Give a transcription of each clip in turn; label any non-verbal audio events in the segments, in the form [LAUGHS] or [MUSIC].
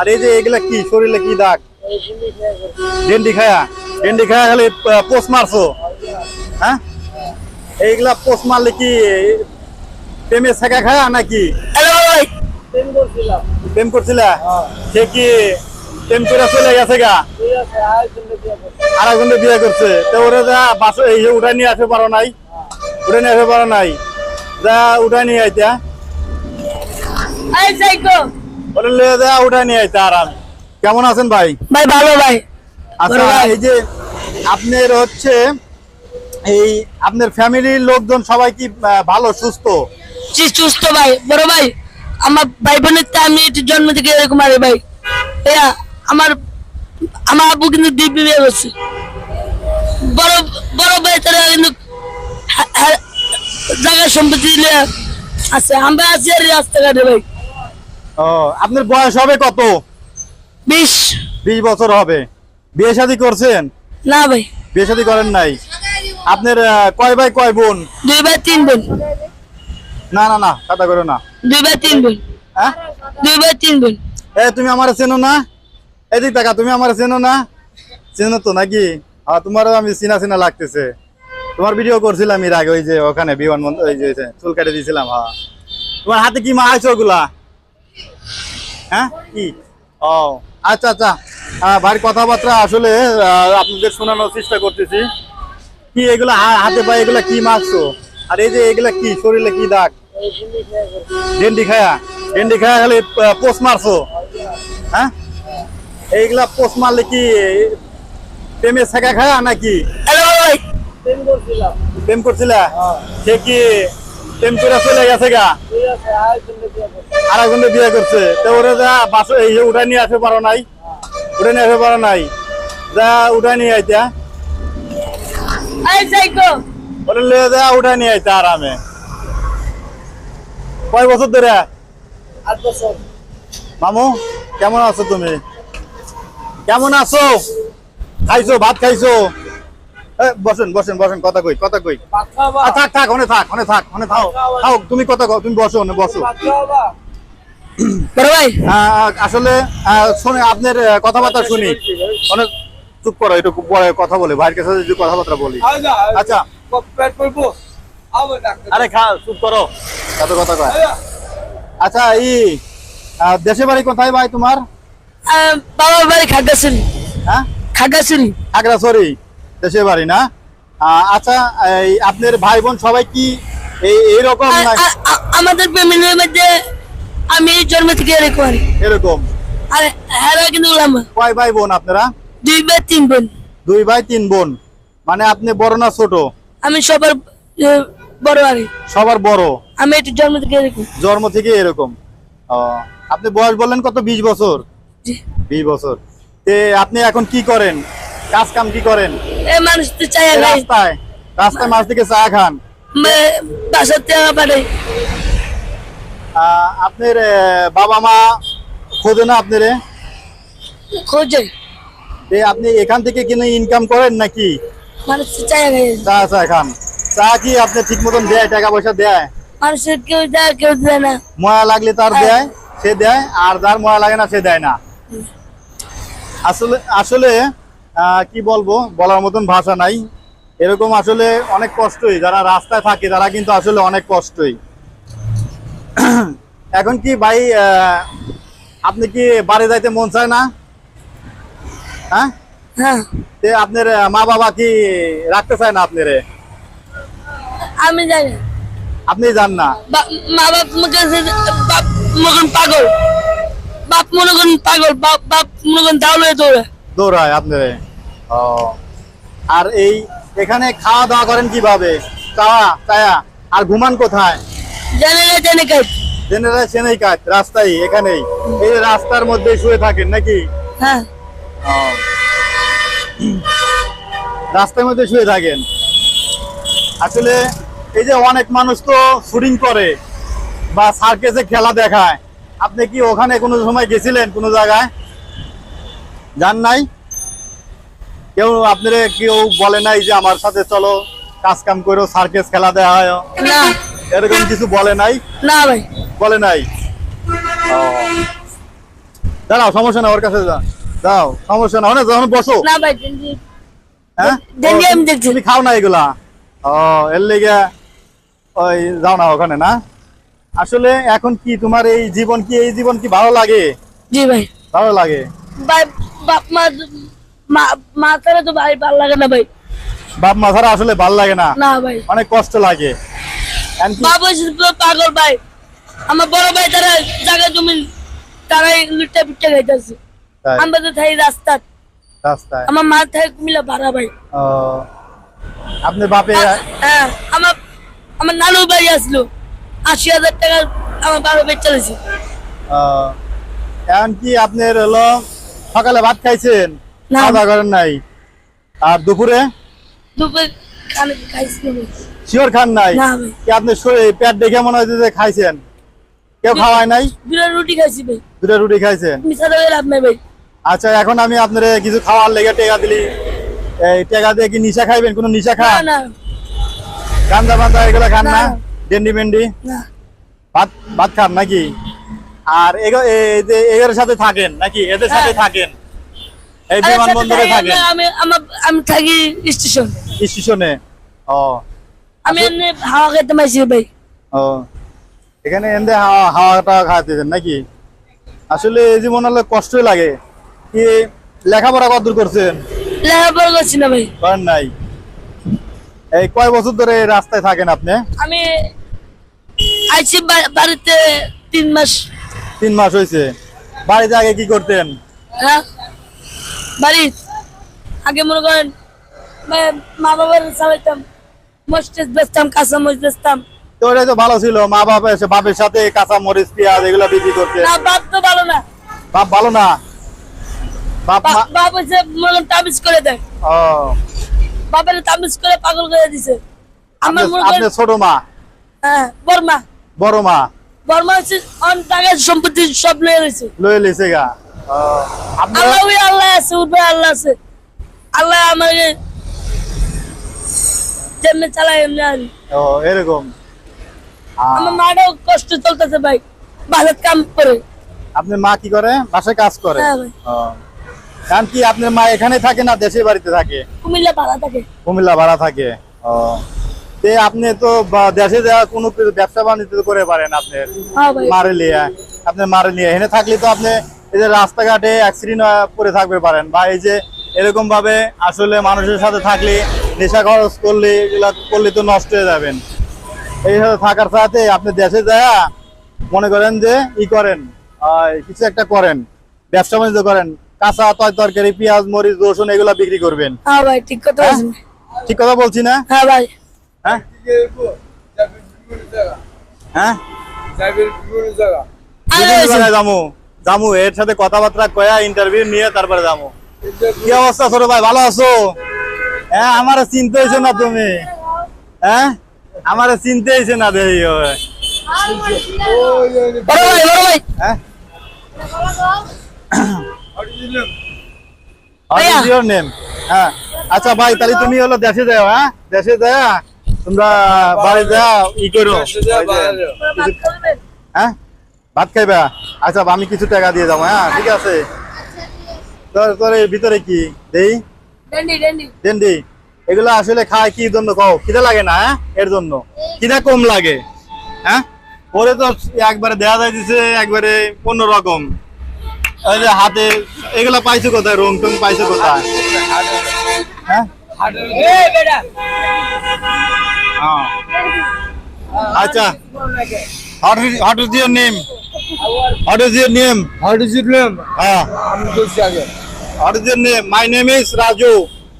আর এই যে এগুলা কি? শরীরে কি দাগ? ডেন্ডি খায়া? ডেন্ডি খায়া খালি পোস্ট মারছো? হ্যাঁ? এইগুলা পোস্ট মারলে কি প্রেমে শেখা খায়া নাকি? প্রেম করছিলা? সে কি প্রেম করে চলে গেছে গা? আর একজন বিয়ে করছে। তো ওরা যা বাস এই যে উঠাই নিয়ে আসতে পারো নাই। উঠে নিয়ে আসতে পারো নাই। যা উঠাই নিয়ে আইতা বলে লিয়ে যা উঠাই নিয়ে আইতা আরাম। কেমন আছেন ভাই? ভাই ভালো ভাই। আচ্ছা। এই যে আপনার হচ্ছে এই আপনার ফ্যামিলির লোকজন সবাই কি ভালো সুস্থ? সুস্থ ভাই বড় ভাই। আমার ভাই বোনের তো আমি জন্ম থেকে এরকম আরে ভাই। এরা আমার আমার আব্বু কিন্তু দিব্যি বিয়ে করছে। বড় বড় ভাই তারা কিন্তু হা- হা- জায়গা সম্পত্তি দিলে আছে। আমরা আছি আর রাস্তাঘাটে ভাই। ও আপনার বয়স হবে কত? বিশ। বিশ বছর হবে। বিয়ে শাদী করছেন? না ভাই। বিয়ে শাদী করেন নাই। আপনার কয় ভাই কয় বোন? দুই ভাই তিন বোন। না না না কথা করো না। দুই ভাই তিন বোন। হ্যাঁ? দুই ভাই তিন বোন। এ তুমি আমার চেনো না? এদিক টাকা তুমি আমার চেনো না? চেনো তো নাকি? হ্যাঁ তোমারও আমি চিনা চিনা লাগতেছে। তোমার ভিডিও করছিলাম এর আগে ওই যে ওখানে বিমানবন্দর ওই যে ওই যে চুল কেটে দিয়েছিলাম হ্যাঁ। তোমার হাতে কি মা আছে ওগুলা? হ্যাঁ? কি? ও আচ্ছা আচ্ছা। ভাইয়ের কথাবার্তা আসলে আপনাদের শোনানোর চেষ্টা করতেছি। কি এগুলা হাতে পায়ে এগুলা কি মাখছো? আর এই যে এগুলা কি? শরীরে কি দাগ? ডেন্ডি খায়া? ডেন্ডি খায়া খালি পোস্ট মারছো? হ্যাঁ? এইগুলা পোস্ট মারলে কি প্রেমে শেখা খায়া নাকি? ভাই। প্রেম করছিলা? সে কি করে চলে গেছে গা। আর একজন বিয়ে করছে। তো ওরা যা বাস এই যে উঠাই নিয়ে আসতে পারো নাই। উঠে নিয়ে আসতে পারো নাই। যা উঠাই নিয়ে আইতা। আই লিয়ে যা উঠাই নিয়ে আইতা আরামে। কয় বছর ধরে? আট বছর। মামু কেমন আছো তুমি? কেমন আছো? খাইছো ভাত খাইছো? বসেন বসেন বসেন কথা কই কথা কই। থাক থাক ওনে থাক ওনে থাক ওনে থাও থাও তুমি কথা কও তুমি বসো ওনে বসো। ভাই। আসলে শুনে আপনার কথাবার্তা শুনি। অনেক চুপ করো একটু পরে কথা বলে ভাইয়ের কাছে যদি কথাবার্তা বলি। আচ্ছা। আরে খা চুপ করো। এত কথা কয়। আচ্ছা ই দেশে বাড়ি কোথায় ভাই তোমার? বাবার বাড়ি খাগাছড়ি হ্যাঁ? খাগাছড়ি আগ্রাসরি দেশে বাড়ি না? আচ্ছা এই আপনার ভাই বোন সবাই কি এই এইরকম আমাদের ফ্যামিলির মধ্যে আমি জন্ম থেকে এরকম। এরকম। আর হেরা কিন্তু উলামা কয় ভাই বোন আপনারা? দুই ভাই তিন বোন। দুই ভাই তিন বোন। মানে আপনি বড় না ছোট? আমি সবার বড় আরি সবার বড়? আমি একটু জন্ম থেকে এরকম। জন্ম থেকে এরকম। আপনি বয়স বললেন কত? বিশ বছর। বিশ বছর। তে আপনি এখন কি করেন? কাজ কাম কি করেন? মানুষ তো রাস্তায়। রাস্তায় মাছ থেকে চা খান। বাসার থেকে পাঠাই আপনার বাবা মা খোঁজে না আপনারে? খোঁজে। আপনি এখান থেকে কিনে ইনকাম করেন নাকি? মানুষ চা চা খান। চা কি আপনি ঠিক মতন দেয় টাকা পয়সা দেয়? মানুষের কেউ দেয় কেউ দেয় না। ময়া লাগলে তার দেয় সে দেয় আর যার ময়া লাগে না সে দেয় না। আসলে আসলে কি বলব? বলার মতন ভাষা নাই। এরকম আসলে অনেক কষ্টই। যারা রাস্তায় থাকে তারা কিন্তু আসলে অনেক কষ্টই। [CLEARS THROAT] এখন কি ভাই আপনি কি বাড়ি যাইতে মন চায় না? হ্যাঁ? হ্যাঁ। আপনার মা বাবা কি রাখতে চায় না আপনারে? আমি জানি আপনি যান না। মা বাপ বাপ মগন পাগল। বাপ মনে করেন পাগল বাপ বাপ মনে করেন দাউলে দৌড়ে দৌড়ায় আপনারে। আর এই এখানে খাওয়া দাওয়া করেন কীভাবে? চাওয়া চায়া আর ঘুমান কোথায়? জেনারেল কাজ রাস্তায় এখানেই। এই রাস্তার মধ্যে শুয়ে থাকেন নাকি? হ্যাঁ। রাস্তার মধ্যে শুয়ে থাকেন। আসলে এই যে অনেক মানুষ তো শুটিং করে বা সার্কেসে খেলা দেখায়। আপনি কি ওখানে কোনো সময় গেছিলেন কোনো জায়গায়? যান নাই? কেউ আপনার কেউ বলে নাই যে আমার সাথে চলো কাজ কাম করো সার্কেস খেলা দেওয়া হয়। না। এরকম কিছু বলে নাই? না ভাই। বলে নাই? দাঁড়াও সমস্যা না ওর কাছে যাও যাও সমস্যা না অনেক যখন বসো। না ভাই হ্যাঁ? তুমি খাও না এগুলা? ও এর লেগে ওই যাও না ওখানে না? আসলে এখন কি তোমার এই জীবন কি এই জীবন কি ভালো লাগে? জি ভাই। ভালো লাগে? বাপ মা মা মা তো ভাই ভালো লাগে না ভাই। বাপ মা ছাড়া আসলে ভালো লাগে না? না ভাই। অনেক কষ্ট লাগে। বাবা পাগল ভাই। আমার বড় ভাই তারা জায়গা জমি তারাই লুটটা পিটটা খাইতেছে। আমরা তো থাই রাস্তা রাস্তায়? আমার মা থাই ভাড়া ভাই। ও, আপনি বাপে হ্যাঁ আমার আমার নানু ভাই আসলো। আশি হাজার টাকা আমার বারো চলেছে এখন কি আপনার হলো সকালে ভাত খাইছেন। খাওয়া করেন নাই। আর দুপুরে? খাইছি। শিওর খান নাই? কি আপনি শরীর- পেট দেখে মনে হচ্ছে যে খাইছেন? কেউ খাওয়ায় নাই? দুটো রুটি খাইছি ভাই। দুটো রুটি ভাই। আচ্ছা এখন আমি আপনার কিছু খাওয়ার লেগে টেকা দিলি। এই টেকা দিয়ে কি নিশা খাইবেন? কোনো নিশা খান? না গান্দা বান্দা এগুলো খান না। ডেন্ডি মেন্ডি? ভাত ভাত খান নাকি? আর যে সাথে থাকেন নাকি? এদের সাথে হ্যাঁ। থাকেন? এই আরে বিমানবন্দরে সাথে থাকি থাকেন? আমি আমি থাকি স্টেশন। স্টেশনে? ও। আমি এমনি হাওয়া খেতে পাইছি ভাই। ও। এখানে এনদে হাওয়া হাওয়াটা খাইতেছেন নাকি? আসলে এই জীবন হলে কষ্টই লাগে। কি লেখাপড়া কতদূর করছেন? লেখাপড়া করছি না ভাই। করেন নাই। এই কয় বছর ধরে রাস্তায় থাকেন আপনি? আমি আইছি বাড়িতে তিন মাস। তিন মাস হয়েছে বাড়িতে আগে কি করতেন? হ্যাঁ? বাড়ি। আগে মনে করেন মা- মা বাবার চালাইতাম মস্টেজ বেচতাম কাঁচা মরিচ বেচতাম। তো ওটাই তো ভালো ছিল মা বাবা এসে বাপের সাথে কাঁচা মরিচ পেঁয়াজ এগুলো বিক্রি করতেন না বাপ তো ভালো না। বাপ ভালো না? বাপ মা বাপ হচ্ছে মনে তাবিজ করে দেয়। ও। বাপের তাবিজ করে পাগল করে দিছে। আমার আপনি মনে করেন ছোট মা? হ্যাঁ বড় মা। হচ্ছে অন টাকা সম্পত্তি সব লয়ে রয়েছে লয়ে লিছে গা। আল্লাহ আল্লাহ আছে উঠবে আল্লাহ আছে। আল্লাহ আমাকে যেমনি চালায় এমনি ও এরকম? আমার মাটাও কষ্ট চলতেছে ভাই বাজার কাম করে। আপনার মা কি করে? বাসায় কাজ করে? হ্যাঁ কারণ কি আপনার মা এখানে থাকে না দেশের বাড়িতে থাকে? কুমিল্লা ভাড়া থাকে। কুমিল্লা ভাড়া থাকে ও। তে আপনি তো দেশে যাওয়া কোনো ব্যবসা বাণিজ্য করে পারেন আপনার হ্যাঁ মারে লিয়ে আপনি মারে নিয়ে এখানে থাকলে তো আপনি এই যে রাস্তাঘাটে অ্যাক্সিডেন্ট করে থাকতে পারেন বা এই যে এরকম ভাবে আসলে মানুষের সাথে থাকলে নেশা খরচ করলে এগুলা করলে তো নষ্ট হয়ে যাবেন। এইভাবে থাকার সাথে আপনি দেশে যায় মনে করেন যে ই করেন কিছু একটা করেন ব্যবসা বাণিজ্য করেন কাঁচা তয় তরকারি পেঁয়াজ মরিচ রসুন এগুলা বিক্রি করবেন। হ্যাঁ ভাই ঠিক কথা হ্যাঁ? ঠিক কথা বলছি না? হ্যাঁ ভাই। হ্যাঁ? হ্যাঁ। জায়গায় যামু এর সাথে কথাবার্তা কয়া ইন্টারভিউ নিয়ে তারপরে যামু কি অবস্থা ছোট ভাই ভালো আছো? হ্যাঁ আমার চিনতে হয়েছে না তুমি? হ্যাঁ? আমার চিনতে হয়েছে না দেই হ্যাঁ? হ্যাঁ। আচ্ছা ভাই তাহলে তুমি হলো দেশে যাও হ্যাঁ? দেশে যাও তোমরা বাড়ি যাও ই করো। যে-? হ্যাঁ? ভাত খাইবা আচ্ছা আমি কিছু টাকা দিয়ে যাব হ্যাঁ ঠিক আছে তোর তোর ভিতরে কি দেই ডেন্ডি এগুলো আসলে খায় কি জন্য কও খিদে লাগে না হ্যাঁ এর জন্য খিদে কম লাগে হ্যাঁ পরে তো একবারে দেয়া যায় দিছে একবারে অন্য রকম ওই যে হাতে এগুলো পাইছো কোথায় রং টং পাইছো কোথায় হ্যাঁ হ্যাঁ। আচ্ছা is your name? What is your name? How does it name? Ah, I'm good Sagar. what is your name? My name is Raju.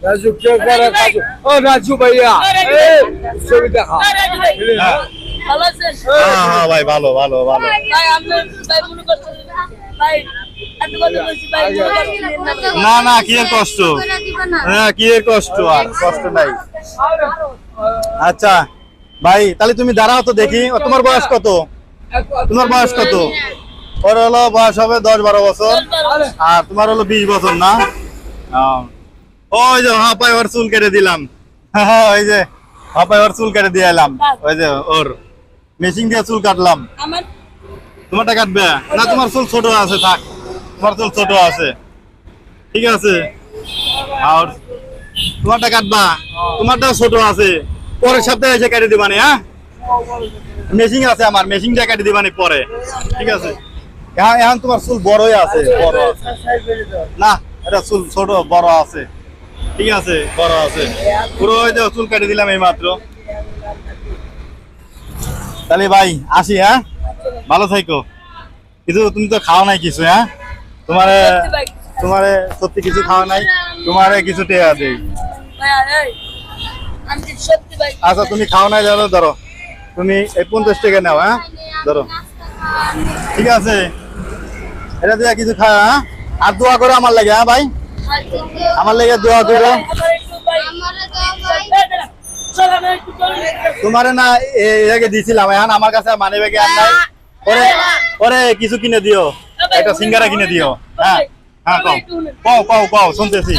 Raju, क्या कर रहा है Raju? Oh, Raju भैया. Hey, ছবি দেখা। আরে ভাই ভালো আছেন হ্যাঁ হ্যাঁ ভাই ভালো ভালো ভালো ভাই আপনি ভাই মনে করছেন ভাই এত কথা বলছি ভাই মনে করছেন না। না না কি এর কষ্ট হ্যাঁ কি এর কষ্ট আর কষ্ট নাই আচ্ছা ভাই তাহলে তুমি দাঁড়াও তো দেখি ও, তোমার বয়স কত তোমার বয়স কত? ওর হলো বয়স হবে দশ বারো বছর। আর তোমার হলো বিশ বছর না? ওই যে হাপাই ওর চুল কেটে দিলাম। [LAUGHS] ওই যে হাপাই ওর চুল কেটে দিয়ে এলাম। ওই যে ওর মেশিন দিয়ে চুল কাটলাম। তোমারটা কাটবে? না তোমার চুল ছোট আছে থাক। তোমার চুল ছোট আছে। ঠিক আছে? আর তোমারটা কাটবা? তোমারটা ছোট আছে। পরের সপ্তাহে এসে কেটে দিবানি হ্যাঁ? মেশিন আছে আমার মেশিনটা কেটে দিবানি পরে। ঠিক আছে? এখন এখন তোমার চুল বড়ই আছে বড় আছে। না এটা চুল ছোট বড় আছে। ঠিক আছে বড় আছে। পুরো যে চুল কেটে দিলাম এই মাত্র তাহলে ভাই আসি হ্যাঁ? ভালো থাইকো। কিছু তুমি তো খাও নাই কিছু হ্যাঁ? তোমারে তোমারে সত্যি কিছু খাওয়া নাই তোমারে কিছু টেয়া দেই। ভাই আচ্ছা তুমি খাও নাই ধরো ধরো। তুমি এই পঞ্চাশ টাকা নাও হ্যাঁ? ধরো। ঠিক আছে? এটা দিয়ে কিছু খা হ্যাঁ? আর দোয়া করো আমার লাগে হ্যাঁ ভাই? আমার লাগে দোয়া করো। তোমারে না এ- দিছিলাম এখন আমার কাছে মানে ব্যাগে আর নাই। পরে পরে কিছু কিনে দিও। একটা সিঙ্গারা কিনে দিও হ্যাঁ? হ্যাঁ কও। কও কও কও, শুনতেছি।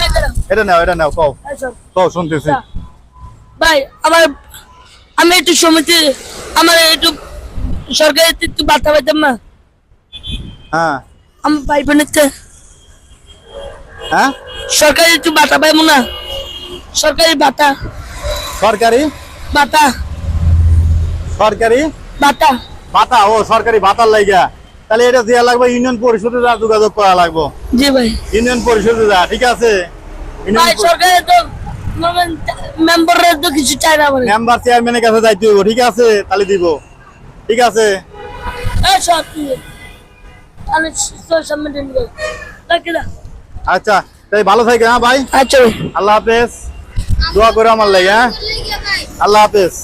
এটা নাও এটা নাও, কও। কও, শুনতেছি। ভাই, আমার আমি একটু সমিতি আমার একটু সরকারি একটু বার্তা পাইতাম না। হ্যাঁ। আমার ভাই বোনের থেকে হ্যাঁ? সরকারি একটু বাতা পাইবো না। সরকারি বাতা সরকারি? বাতা সরকারি? বাতা ভাতা ও সরকারি ভাতার লাইগা। তাহলে এটা দেওয়া লাগবে ইউনিয়ন পরিষদে যা যোগাযোগ করা লাগবে। জি ভাই। ইউনিয়ন পরিষদে যা ঠিক আছে? ভাই সরকারি তো মেম্বারের তো কিছু চাই না মেম্বার চেয়ারম্যানের কাছে যাইতে হইব ঠিক আছে? তাহলে দিব। ঠিক আচ্ছা তাই ভালো থাকে হ্যাঁ ভাই? আচ্ছা আল্লাহ হাফেজ। দোয়া করে আমার লাগে হ্যাঁ? লেগে আল্লাহ হাফেজ।